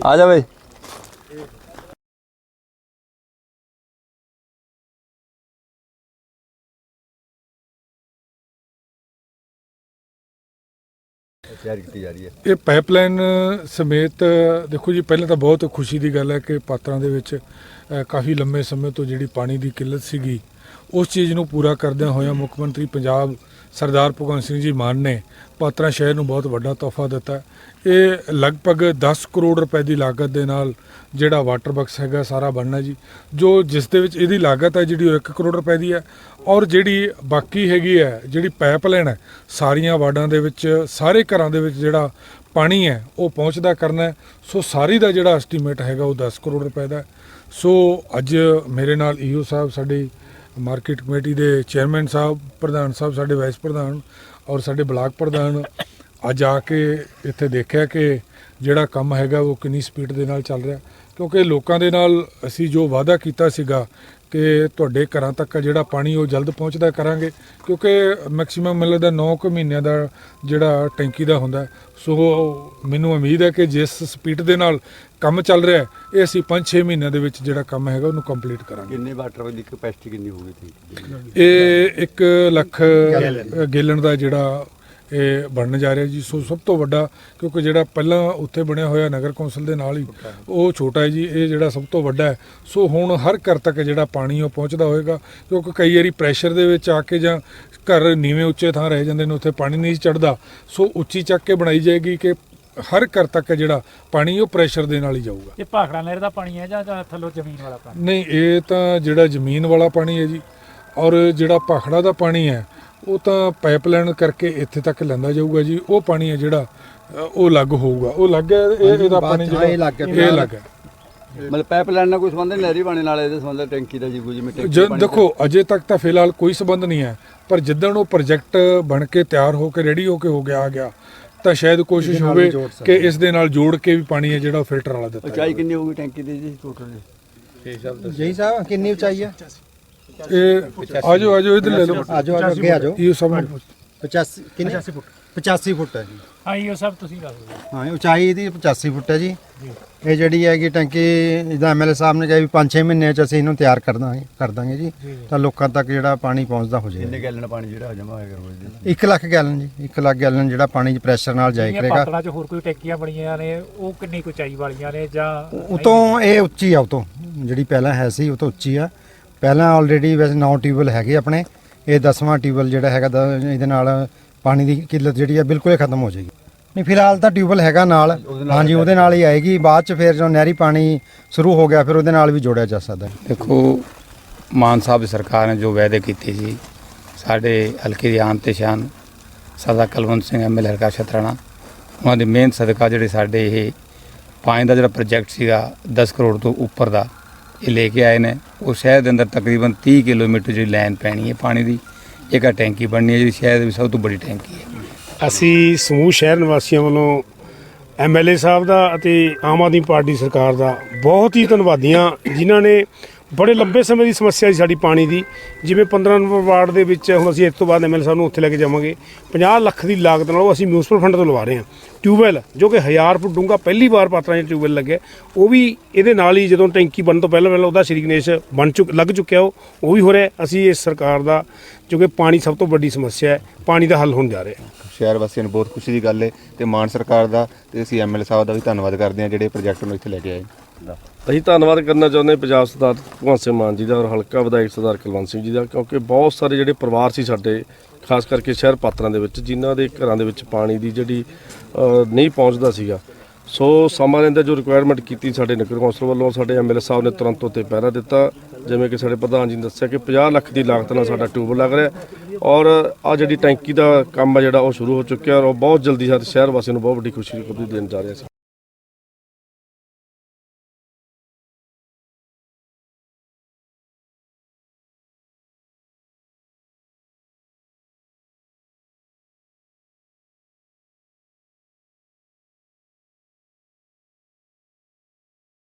ਆ ਜਾ ਬਈ। ਤਿਆਰੀ ਕੀਤੀ ਜਾ ਰਹੀ ਹੈ। ਇਹ ਪਾਈਪਲਾਈਨ ਸਮੇਤ ਦੇਖੋ ਜੀ ਪਹਿਲਾਂ ਤਾਂ ਬਹੁਤ ਖੁਸ਼ੀ ਦੀ ਗੱਲ ਹੈ ਕਿ ਪਾਤਰਾਂ ਦੇ ਵਿੱਚ ਕਾਫੀ ਲੰਮੇ ਸਮੇਂ ਤੋਂ ਜਿਹੜੀ ਪਾਣੀ ਦੀ ਕਿੱਲਤ ਸੀਗੀ ਉਸ ਚੀਜ਼ ਨੂੰ ਪੂਰਾ ਕਰਦਿਆਂ ਹੋਇਆਂ ਮੁੱਖ ਮੰਤਰੀ ਪੰਜਾਬ ਸਰਦਾਰ ਭਗਵੰਤ ਸਿੰਘ ਜੀ ਮਾਨ ਨੇ ਪਾਤਰਾਂ ਸ਼ਹਿਰ ਨੂੰ ਬਹੁਤ ਵੱਡਾ ਤੋਹਫਾ ਦਿੱਤਾ। ਇਹ ਲਗਭਗ 10 ਕਰੋੜ ਰੁਪਏ ਦੀ ਲਾਗਤ ਦੇ ਨਾਲ ਜਿਹੜਾ ਵਾਟਰ ਬਕਸ ਹੈਗਾ ਸਾਰਾ ਬਣਨਾ ਜੀ, ਜੋ ਜਿਸ ਦੇ ਵਿੱਚ ਇਹਦੀ ਲਾਗਤ ਹੈ ਜਿਹੜੀ ਉਹ 1 ਕਰੋੜ ਰੁਪਏ ਦੀ ਹੈ ਔਰ ਜਿਹੜੀ ਬਾਕੀ ਹੈਗੀ ਹੈ, ਜਿਹੜੀ ਪਾਈਪਲਾਈਨ ਹੈ, ਸਾਰੀਆਂ ਵਾਰਡਾਂ ਦੇ ਵਿੱਚ, ਸਾਰੇ ਘਰਾਂ ਦੇ ਵਿੱਚ ਜਿਹੜਾ ਪਾਣੀ ਹੈ, ਉਹ ਪਹੁੰਚਦਾ ਕਰਨਾ ਸੋ ਸਾਰੀ ਦਾ ਜਿਹੜਾ ਐਸਟੀਮੇਟ ਹੈਗਾ ਉਹ 10 ਕਰੋੜ ਰੁਪਏ ਦਾ ਸੋ ਅੱਜ ਮੇਰੇ ਨਾਲ ਈਓ ਸਾਹਿਬ ਸਾਡੇ ਮਾਰਕੀਟ ਕਮੇਟੀ ਦੇ ਚੇਅਰਮੈਨ ਸਾਹਿਬ, ਪ੍ਰਧਾਨ ਸਾਹਿਬ, ਸਾਡੇ ਵਾਈਸ ਪ੍ਰਧਾਨ ਔਰ ਸਾਡੇ ਬਲਾਕ ਪ੍ਰਧਾਨ ਅੱਜ ਆ ਕੇ ਇੱਥੇ ਦੇਖਿਆ ਕਿ ਜਿਹੜਾ ਕੰਮ ਹੈਗਾ ਉਹ ਕਿੰਨੀ ਸਪੀਡ ਦੇ ਨਾਲ ਚੱਲ ਰਿਹਾ। ਕਿਉਂਕਿ ਲੋਕਾਂ ਦੇ ਨਾਲ ਅਸੀਂ ਜੋ ਵਾਅਦਾ ਕੀਤਾ ਸੀਗਾ ਕਿ ਤੁਹਾਡੇ ਘਰਾਂ ਤੱਕ ਜਿਹੜਾ ਪਾਣੀ ਉਹ ਜਲਦ ਪਹੁੰਚਦਾ ਕਰਾਂਗੇ ਕਿਉਂਕਿ ਮੈਕਸਿਮਮ ਮੈਨੂੰ ਲੱਗਦਾ 9 ਕੁ ਮਹੀਨਿਆਂ ਦਾ ਜਿਹੜਾ ਟੈਂਕੀ ਦਾ ਹੁੰਦਾ। ਸੋ ਮੈਨੂੰ ਉਮੀਦ ਹੈ ਕਿ ਜਿਸ ਸਪੀਡ ਦੇ ਨਾਲ ਕੰਮ ਚੱਲ ਰਿਹਾ ਇਹ ਅਸੀਂ 5-6 ਮਹੀਨਿਆਂ ਦੇ ਵਿੱਚ ਜਿਹੜਾ ਕੰਮ ਹੈਗਾ ਉਹਨੂੰ ਕੰਪਲੀਟ ਕਰਾਂਗੇ ਕਿੰਨੇ ਵਾਟਰ ਦੀ ਕਪੈਸਿਟੀ ਕਿੰਨੀ ਹੋਊਗੀ ਇਹ 1 ਲੱਖ ਗੇਲਣ ਦਾ ਜਿਹੜਾ ਇਹ ਬਣਨ ਜਾ ਰਿਹਾ ਜੀ। ਸੋ ਸਭ ਤੋਂ ਵੱਡਾ ਕਿਉਂਕਿ ਜਿਹੜਾ ਪਹਿਲਾਂ ਉੱਥੇ ਬਣਿਆ ਹੋਇਆ ਨਗਰ ਕੌਂਸਲ ਦੇ ਨਾਲ ਹੀ ਉਹ ਛੋਟਾ ਹੈ ਜੀ ਇਹ ਜਿਹੜਾ ਸਭ ਤੋਂ ਵੱਡਾ ਹੈ। ਸੋ ਹੁਣ ਹਰ ਘਰ ਤੱਕ ਜਿਹੜਾ ਪਾਣੀ ਉਹ ਪਹੁੰਚਦਾ ਹੋਏਗਾ ਕਿਉਂਕਿ ਕਈ ਵਾਰੀ ਪ੍ਰੈਸ਼ਰ ਦੇ ਵਿੱਚ ਆ ਕੇ ਜਾਂ ਘਰ ਨੀਵੇਂ ਉੱਚੇ ਥਾਂ ਰਹਿ ਜਾਂਦੇ ਨੇ ਉੱਥੇ ਪਾਣੀ ਨਹੀਂ ਚੜਦਾ ਸੋ ਉੱਚੀ ਚੱਕ ਕੇ ਬਣਾਈ ਜਾਏਗੀ ਕਿ ਹਰ ਘਰ ਤੱਕ ਜਿਹੜਾ ਪਾਣੀ ਉਹ ਪ੍ਰੈਸ਼ਰ ਦੇ ਨਾਲ ਹੀ ਜਾਊਗਾ। ਇਹ ਭਾਖੜਾ ਨਹਿਰ ਦਾ ਪਾਣੀ ਹੈ ਜਾਂ ਜਾਂ ਥੱਲੋਂ ਜ਼ਮੀਨ ਵਾਲਾ ਪਾਣੀ? ਨਹੀਂ ਇਹ ਤਾਂ ਜਿਹੜਾ ਜ਼ਮੀਨ ਵਾਲਾ ਪਾਣੀ ਹੈ ਜੀ ਔਰ ਜਿਹੜਾ ਭਾਖੜਾ ਦਾ ਪਾਣੀ ਹੈ ਉਹ ਤਾਂ ਪਾਈਪਲਾਈਨ ਕਰਕੇ ਇੱਥੇ ਤੱਕ ਲੈਂਦਾ ਜਾਊਗਾ ਜੀ। ਉਹ ਪਾਣੀ ਹੈ ਜਿਹੜਾ ਉਹ ਅਲੱਗ ਹੋਊਗਾ। ਉਹ ਅਲੱਗ ਹੈ ਇਹ ਇਹਦਾ ਪਾਣੀ ਜਿਹੜਾ ਇਹ ਅਲੱਗ ਹੈ ਇਹ ਅਲੱਗ ਹੈ। ਮਤਲਬ ਪਾਈਪਲਾਈਨ ਨਾਲ ਕੋਈ ਸੰਬੰਧ ਨਹੀਂ ਨਹਿਰੀ ਪਾਣੀ ਨਾਲ ਇਹਦੇ ਸੰਬੰਧ ਟੈਂਕੀ ਦਾ ਜੀ ਕੋਈ ਜਿਵੇਂ ਟੈਂਕੀ ਜਦ ਦੇਖੋ ਅਜੇ ਤੱਕ ਤਾਂ ਫਿਲਹਾਲ ਕੋਈ ਸਬੰਧ ਨਹੀਂ ਹੈ। ਪਰ ਜਿੱਦਣ ਉਹ ਪ੍ਰੋਜੈਕਟ ਬਣ ਕੇ ਤਿਆਰ ਹੋ ਕੇ ਰੈਡੀ ਹੋ ਕੇ ਹੋ ਗਿਆ ਆ ਗਿਆ ਤਾਂ ਸ਼ਾਇਦ ਕੋਸ਼ਿਸ਼ ਹੋਵੇ ਕਿ ਇਸ ਦੇ ਨਾਲ ਜੋੜ ਕੇ ਵੀ ਪਾਣੀ ਹੈ ਜਿਹੜਾ ਫਿਲਟਰ ਵਾਲਾ ਦਿੱਤਾ ਉਚਾਈ ਕਿੰਨੀ ਹੋਊਗੀ ਟੈਂਕੀ ਦੀ ਜੀ ਟੋਟਲ ਜੀ ਸਾਹਿਬ ਕਿੰਨੀ ਉਚਾਈ ਹੈ। ਇਹ ਆਜੋ ਆਜੋ ਇਧਰ ਲੈ ਲਓ। ਆਜੋ ਆਜੋ ਅੱਗੇ ਆਜੋ। ਇਹ ਸਭ ਨੂੰ 85 ਕਿੰਨੀ? 85 ਫੁੱਟ। 85 ਫੁੱਟ ਹੈ ਜੀ। ਹਾਂ ਇਹ ਸਭ ਤੁਸੀਂ ਦੱਸ ਦਿਓ ਹਾਂ ਇਹ ਉਚਾਈ ਇਹਦੀ 85 ਫੁੱਟ ਹੈ ਜੀ। ਇਹ ਜਿਹੜੀ ਹੈਗੀ ਟੈਂਕੀ ਜਿੱਦਾਂ ਐਮਐਲਏ ਸਾਹਿਬ ਨੇ ਕਿਹਾ ਵੀ 5-6 ਮਹੀਨਿਆਂ ਚ ਅਸੀਂ ਇਹਨੂੰ ਤਿਆਰ ਕਰ ਦਾਂਗੇ ਕਰ ਦਾਂਗੇ ਜੀ। ਤਾਂ ਲੋਕਾਂ ਤੱਕ ਜਿਹੜਾ ਪਾਣੀ ਪਹੁੰਚਦਾ ਹੋ ਕਿੰਨੇ ਜਾਏਗਾ ਗੈਲਨ ਪਾਣੀ ਜਿਹੜਾ ਜਮਾ ਹੋਏਗਾ ਰੋਜ਼ ਦੇ? 1 ਲੱਖ ਗੈਲਨ ਜੀ 1 ਲੱਖ ਗੈਲਨ ਜਿਹੜਾ ਪਾਣੀ ਪ੍ਰੈਸ਼ਰ ਨਾਲ ਜਾਇਆ ਕਰੇਗਾ। ਪਾਤੜਾਂ 'ਚ ਹੋਰ ਕੋਈ ਟੈਂਕੀਆਂ ਬਣੀਆਂ ਨੇ ਉਹ ਕਿੰਨੀ ਕੁ ਉਚਾਈ ਵਾਲੀਆਂ ਨੇ ਜਾਂ ਉਤੋਂ ਇਹ ਉੱਚੀ ਆ ਉਤੋਂ। ਜਿਹੜੀ ਪਹਿਲਾਂ ਹੈ ਸੀ ਉਹ ਤੋਂ ਉੱਚੀ ਆ। ਪਹਿਲਾਂ ਆਲਰੇਡੀ ਵੈਸੇ 9 ਟਿਊਬਲ ਹੈਗੇ ਆਪਣੇ ਇਹ 10ਵਾਂ ਟਿਊਬਲ ਜਿਹੜਾ ਹੈਗਾ ਦ- ਇਹਦੇ ਨਾਲ ਪਾਣੀ ਦੀ ਕਿੱਲਤ ਜਿਹੜੀ ਆ ਬਿਲਕੁਲ ਹੀ ਖਤਮ ਹੋ ਜਾਏਗੀ। ਨਹੀਂ ਫਿਲਹਾਲ ਤਾਂ ਟਿਊਬਲ ਹੈਗਾ ਨਾਲ ਹਾਂਜੀ ਉਹਦੇ ਨਾਲ ਹੀ ਆਏਗੀ ਬਾਅਦ ਚ ਫਿਰ ਜਦੋਂ ਨਹਿਰੀ ਪਾਣੀ ਸ਼ੁਰੂ ਹੋ ਗਿਆ ਫਿਰ ਉਹਦੇ ਨਾਲ ਵੀ ਜੋੜਿਆ ਜਾ ਸਕਦਾ ਹੈ। ਦੇਖੋ ਮਾਨ ਸਾਹਿਬ ਦੀ ਸਰਕਾਰ ਨੇ ਜੋ ਵਾਅਦੇ ਕੀਤੇ ਸੀ ਸਾਡੇ ਹਲਕੇ ਦੀ ਆਨ ਤੇ ਸ਼ਾਨ ਸਰਦਾਰ ਕੁਲਵੰਤ ਸਿੰਘ ਐਮਐਲ ਹਲਕਾ ਛਤਰਾਣਾ ਉਹਨਾਂ ਦੀ ਮਿਹਨਤ ਸਦਕਾ ਜਿਹੜੇ ਸਾਡੇ ਇਹ ਪਾਣੀ ਦਾ ਜਿਹੜਾ ਪ੍ਰੋਜੈਕਟ ਸੀਗਾ 10 ਕਰੋੜ ਤੋਂ ਉੱਪਰ ਦਾ ਇਹ ਲੈ ਕੇ ਆਏ ਨੇ। ਉਹ ਸ਼ਹਿਰ ਦੇ ਅੰਦਰ ਤਕਰੀਬਨ 30 ਕਿਲੋਮੀਟਰ ਜਿਹੜੀ ਲਾਈਨ ਪੈਣੀ ਹੈ ਪਾਣੀ ਦੀ। ਇੱਕ ਟੈਂਕੀ ਬਣਨੀ ਹੈ ਜਿਹੜੀ ਸ਼ਹਿਰ ਦੇ ਵਿੱਚ ਸਭ ਤੋਂ ਵੱਡੀ ਟੈਂਕੀ ਹੈ। ਅਸੀਂ ਸਮੂਹ ਸ਼ਹਿਰ ਨਿਵਾਸੀਆਂ ਵੱਲੋਂ ਐਮਐਲਏ ਸਾਹਿਬ ਦਾ ਅਤੇ ਆਮ ਆਦਮੀ ਪਾਰਟੀ ਸਰਕਾਰ ਦਾ ਬਹੁਤ ਹੀ ਧੰਨਵਾਦੀਆਂ ਜਿਨ੍ਹਾਂ ਨੇ ਬੜੇ ਲੰਬੇ ਸਮੇਂ ਦੀ ਸਮੱਸਿਆ ਸੀ ਸਾਡੀ ਪਾਣੀ ਦੀ। ਜਿਵੇਂ 15 ਨੰਬਰ ਵਾਰਡ ਦੇ ਵਿੱਚ ਹੁਣ ਅਸੀਂ ਇਸ ਤੋਂ ਬਾਅਦ ਐਮਐਲਏ ਸਾਹਿਬ ਨੂੰ ਉੱਥੇ ਲੈ ਕੇ ਜਾਵਾਂਗੇ। 50 ਲੱਖ ਦੀ ਲਾਗਤ ਨਾਲ ਉਹ ਅਸੀਂ ਮਿਊਨਿਸਪਲ ਫੰਡ ਤੋਂ ਲਵਾ ਰਹੇ ਹਾਂ। ਟਿਊਬਵੈਲ, ਜੋ ਕਿ 1000 ਫੁੱਟ ਡੂੰਘਾ ਪਹਿਲੀ ਵਾਰ ਪਾਤਰਾਂ 'ਚ ਟਿਊਬਵੈਲ ਲੱਗਿਆ। ਉਹ ਵੀ ਇਹਦੇ ਨਾਲ ਹੀ ਜਦੋਂ ਟੈਂਕੀ ਬਣਨ ਤੋਂ ਪਹਿਲਾਂ ਪਹਿਲਾਂ ਉਹਦਾ ਸ਼੍ਰੀ ਗਣੇਸ਼ ਬਣ ਚੁੱਕ, ਲੱਗ ਚੁੱਕਿਆ ਉਹ। ਉਹ ਵੀ ਹੋ ਰਿਹਾ। ਅਸੀਂ ਇਸ ਸਰਕਾਰ ਦਾ, ਜੋ ਕਿ ਪਾਣੀ ਸਭ ਤੋਂ ਵੱਡੀ ਸਮੱਸਿਆ ਹੈ, ਪਾਣੀ ਦਾ ਹੱਲ ਹੋਣ ਜਾ ਰਿਹਾ ਸ਼ਹਿਰ ਵਾਸੀਆਂ ਨੂੰ ਬਹੁਤ ਖੁਸ਼ੀ ਦੀ ਗੱਲ ਹੈ ਤੇ ਮਾਨ ਸਰਕਾਰ ਦਾ ਤੇ ਅਸੀਂ ਐਮਐਲਏ ਸਾਹਿਬ ਦਾ ਵੀ ਧੰਨਵਾਦ ਕਰਦੇ ਹਾਂ ਜਿਹੜੇ ਪ੍ਰੋਜੈਕਟ ਨੂੰ ਇੱਥੇ ਲੈ ਕੇ ਆਏ। ਅਸੀਂ ਧੰਨਵਾਦ ਕਰਨਾ ਚਾਹੁੰਦੇ ਪੰਜਾਬ ਸਰਦਾਰ ਭਗਵੰਤ ਸਿੰਘ ਮਾਨ ਜੀ ਦਾ ਔਰ ਹਲਕਾ ਵਿਧਾਇਕ ਸਰਦਾਰ ਕੁਲਵੰਤ ਸਿੰਘ ਜੀ ਦਾ, ਕਿਉਂਕਿ ਬਹੁਤ ਸਾਰੇ ਜਿਹੜੇ ਪਰਿਵਾਰ ਸੀ ਸਾਡੇ, ਖਾਸ ਕਰਕੇ ਸ਼ਹਿਰ ਪਾਤਰਾਂ ਦੇ ਵਿੱਚ, ਜਿਨ੍ਹਾਂ ਦੇ ਘਰਾਂ ਦੇ ਵਿੱਚ ਪਾਣੀ ਦੀ ਜਿਹੜੀ ਨਹੀਂ ਪਹੁੰਚਦਾ ਸੀਗਾ। ਸੋ ਸਮਾਂ ਲੈਂਦਾ ਜੋ ਰਿਕੁਆਇਰਮੈਂਟ ਕੀਤੀ ਸਾਡੇ ਨਗਰ ਕੌਂਸਲ ਵੱਲੋਂ, ਸਾਡੇ ਐਮਐਲਏ ਸਾਹਿਬ ਨੇ ਤੁਰੰਤ ਉੱਤੇ ਪਹਿਰਾ ਦਿੱਤਾ। ਜਿਵੇਂ ਕਿ ਸਾਡੇ ਪ੍ਰਧਾਨ ਜੀ ਨੇ ਦੱਸਿਆ ਕਿ 50 ਲੱਖ ਦੀ ਲਾਗਤ ਨਾਲ ਸਾਡਾ ਟਿਊਬ ਲੱਗ ਰਿਹਾ ਔਰ ਆ ਜਿਹੜੀ ਟੈਂਕੀ ਦਾ ਕੰਮ ਆ ਜਿਹੜਾ, ਉਹ ਸ਼ੁਰੂ ਹੋ ਚੁੱਕਿਆ ਔਰ ਉਹ ਬਹੁਤ ਜਲਦੀ ਸਾਡੇ ਸ਼ਹਿਰ ਵਾਸੀਆਂ ਨੂੰ ਬਹੁਤ ਵੱਡੀ ਖੁਸ਼ੀ ਦੀ ਖਬਰ ਦੇਣ ਜਾ ਰਿਹਾ ਸੀ।